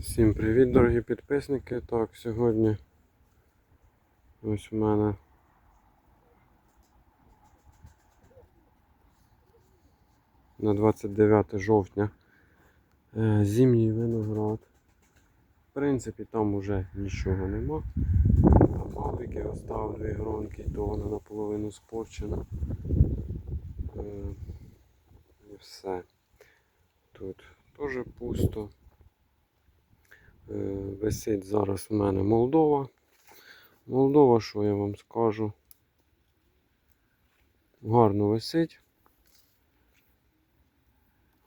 Всім привіт, дорогі підписники. Так, сьогодні ось в мене на 29 жовтня е, зимній виноград. В принципі, там уже нічого нема. Там малики оставив дві гронки, то вона наполовину спорчена. Е, І все. Тут теж пусто. Е, Висить зараз в мене Молдова. Молдова, що я вам скажу? Гарно висить.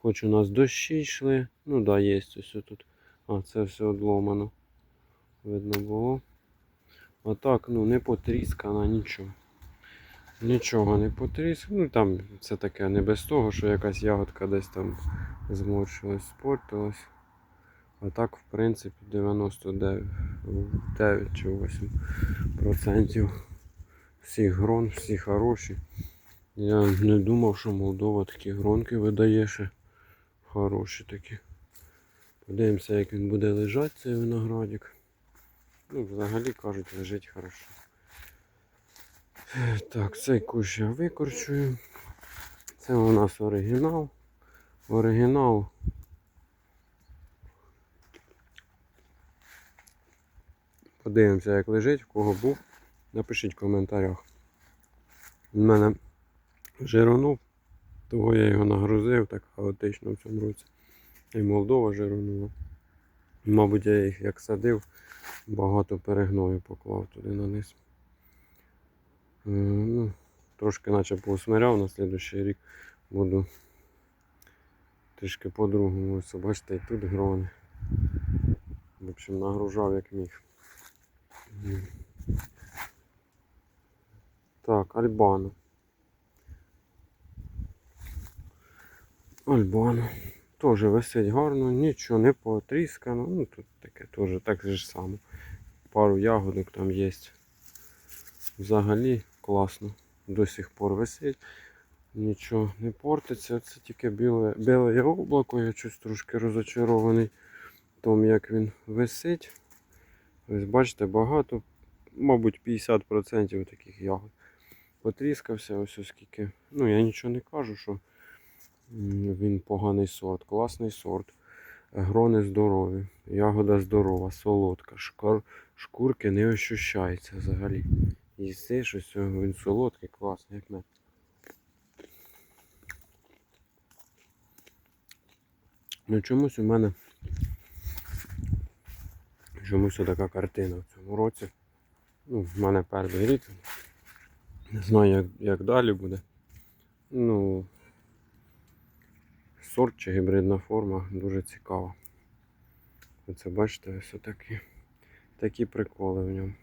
Хоч у нас дощі йшли. Ну да, є ось тут. А, це все одломано. Видно було. А так, ну, не потріскана нічого. Нічого не потріскано. Ну там це таке не без того, що якась ягодка десь там зморщилась, спортилась. А так, в принципі, 99 9 чи 8 процентів всіх грон, всі хороші. Я не думав, що Молдова такі гронки видає ще хороші такі. Подивимося, як він буде лежати, цей виноградик. Ну, взагалі кажуть, лежить хорошо. Так, цей кущ я викорчую. Це у нас оригінал. Оригінал Подивимося, як лежить, в кого був. Напишіть в коментарях. У мене жиронув, того я його нагрузив так хаотично в цьому році. І Молдова жиронула. Мабуть, я їх як садив, багато перегною поклав туди на низ. Е, Ну, трошки наче поусмиряв на слідущий рік буду трішки по-другому. Бачите, і тут грони. В общем, нагружав як міг. Так, Альбана. Альбана. Теж висить гарно, нічого не потріскано. Ну тут таке теж так же ж само. Пару ягодок там є. Взагалі класно. До сих пор висить. Нічого не портиться. Це тільки біле, біле облако. Я щось трошки розочарований тому, як він висить. Ось бачите, багато, мабуть, 50% таких ягод. Потріскався, ось оскільки. Ну, я нічого не кажу, що він поганий сорт, класний сорт. Грони здорові, ягода здорова, солодка, шкур, шкурки не ощущається взагалі. Їсти щось, він солодкий, класний, як мед. Ну чомусь у мене чомусь така картина в цьому році. Ну, в мене перший рік. Не знаю, як, як далі буде. Ну, сорт чи гібридна форма дуже цікава. Оце бачите, ось такі, такі приколи в ньому.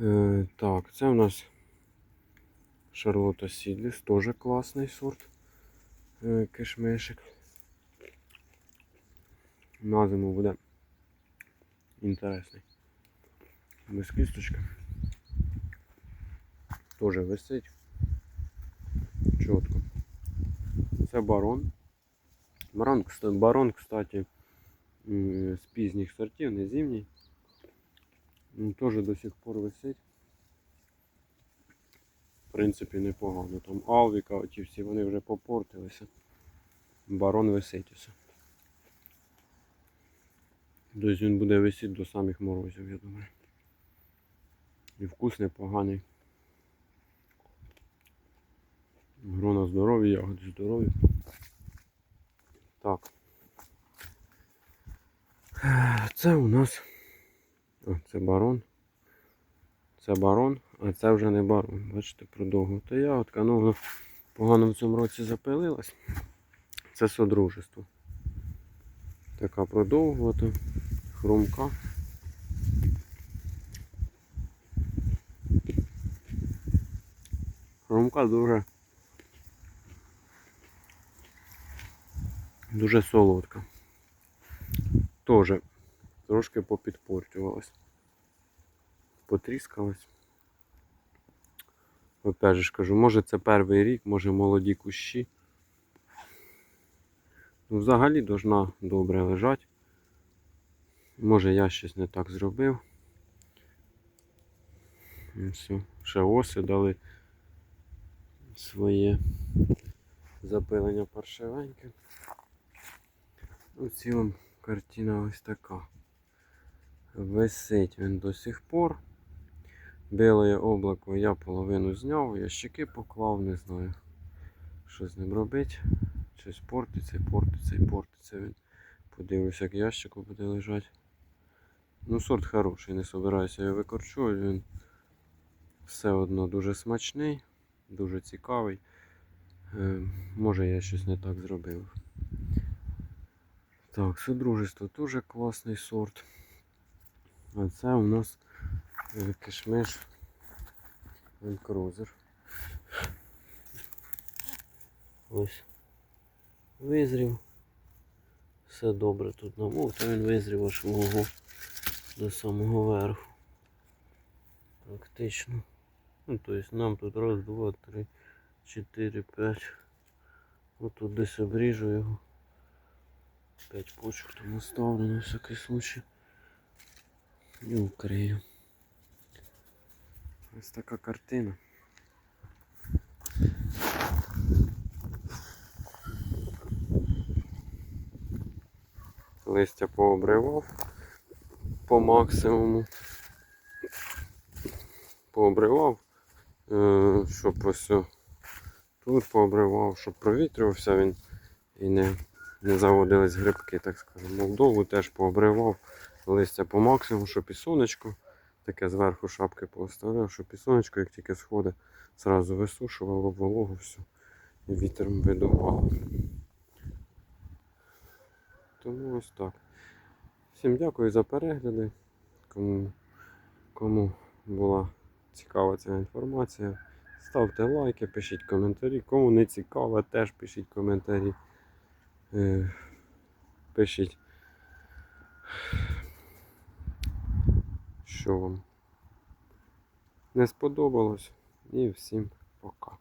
Е, так, це у нас Шарлота Сідліс, теж класний сорт. Е, кишмишик. На зиму буде інтересний. Без кісточки. Тоже висить. Чітко. Це барон. Барон, барон, кстати, з пізніх сортів, не зимній. Теж до сих пор висить. В принципі, непогано. Там Алвіка, оті всі вони вже попортилися. Барон висить усе. Тобто він буде висіти до самих морозів, я думаю. І вкус непоганий. Грона здорові, ягоди здорові. Так. Це у нас. О, це барон. Це барон, а це вже не барон. Бачите, продовгута ягодка. Ну, воно погано в цьому році запилилась. Це содружество. Така продовгувата, хрумка. Хрумка дуже дуже солодка. Тоже трошки попідпорчувалась. Потріскалась. Опять же кажу, може це перший рік, може молоді кущі. Ну, взагалі должна добре лежати. Може я щось не так зробив. Все. Ще оси дали своє запилення паршивеньке. В цілому картина ось така. Висить він до сих пор. Біле облако я половину зняв, ящики поклав, не знаю, що з ним робити. Щось портиться, портиться портиться він. Подивлюся, як ящику буде лежати. Ну, сорт хороший, не собираюся його викорчувати. Він все одно дуже смачний, дуже цікавий. Е, може я щось не так зробив. Так, содружество теж класний сорт. А це у нас е, кишмиш Крузер. Ось. Визрів. Все добре тут намов, та він визрів аж вогу до самого верху. Практично. Ну, тобто нам тут раз, два, три, чотири, п'ять. Отут десь обріжу його. П'ять почок там оставлю на всякий случай. І укрию. Ось така картина. Листя пообривав по максимуму. Пообривав, е, щоб ось тут пообривав, щоб провітрювався він і не заводились грибки, так скажемо. Молдову теж пообривав листя по максимуму, щоб і сонечко таке зверху шапки поставляв, щоб і сонечко, як тільки сходить, зразу висушувало вологу все і вітром видувало. Тому ось так. Всім дякую за перегляди. Кому, кому була цікава ця інформація, ставте лайки, пишіть коментарі. Кому не цікаво, теж пишіть коментарі. Е, Пишіть, що вам не сподобалось. І всім пока.